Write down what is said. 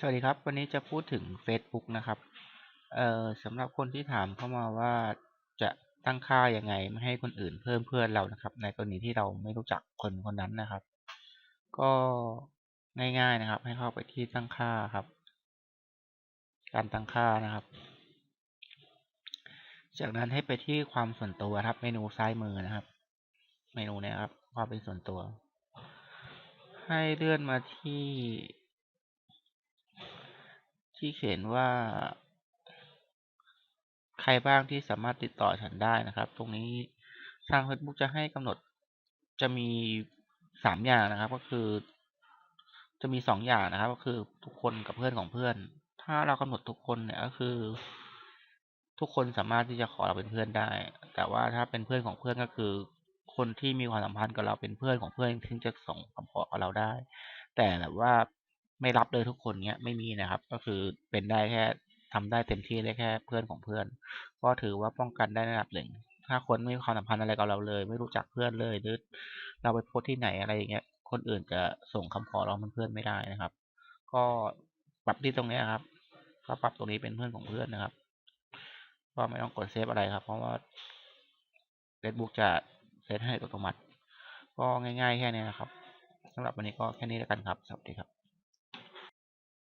สวัสดีครับ วันนี้จะพูดถึง Facebook นะครับเอ่อสำหรับคนที่ถามเข้ามาว่าจะตั้งค่ายังไงไม่ให้คนอื่นเพิ่มเพื่อนเรานะครับ ในกรณีที่เราไม่รู้จักคนคนนั้นนะครับ ก็ง่ายๆนะครับ ให้เข้าไปที่ตั้งค่าครับ การตั้งค่านะครับ จากนั้นให้ไปที่ความส่วนตัวครับ เมนูซ้ายมือนะครับ เมนูนี้ครับความเป็นส่วนตัว ให้เลื่อนมาที่ ที่เขียนว่า ใครบ้างที่สามารถติดต่อฉันได้นะครับ ตรงนี้ทาง Facebook จะให้กำหนดจะมีสามอย่างนะครับ ก็คือ จะมีสองอย่างนะครับ ก็คือทุกคนกับเพื่อนของเพื่อน ถ้าเรากำหนดทุกคนเนี่ยก็คือ ทุกคนสามารถที่จะขอเราเป็นเพื่อนได้ แต่ว่าถ้าเป็นเพื่อนของเพื่อนก็คือคนที่มีความสัมพันธ์กับเราเป็นเพื่อนของเพื่อนถึงจะส่งคำขอกับเราได้ แต่แบบว่า ไม่รับเลยทุกคนเนี้ยไม่มีนะครับ ก็คือเป็นได้แค่ทำได้เต็มที่ได้แค่เพื่อนของเพื่อน ก็ถือว่าป้องกันได้ระดับหนึ่ง ถ้าคนไม่มีความสัมพันธ์อะไรกับเราเลย ไม่รู้จักเพื่อนเลยหรือเราไปโพสที่ไหนอะไรอย่างเงี้ย คนอื่นจะส่งคำขอราเป็นเพื่อนไม่ได้นะครับ ก็ปรับที่ตรงนี้ครับ ก็ปรับตรงนี้เป็นเพื่อนของเพื่อนนะครับ ก็ไม่ต้องกดเซฟอะไรครับ เพราะว่า Facebook จะเซตให้อัตโนมัติ ก็ง่ายๆแค่นี้นะครับสำหรับวันนี้ก็แค่นี้แล้วกันครับ สวัสดีครับ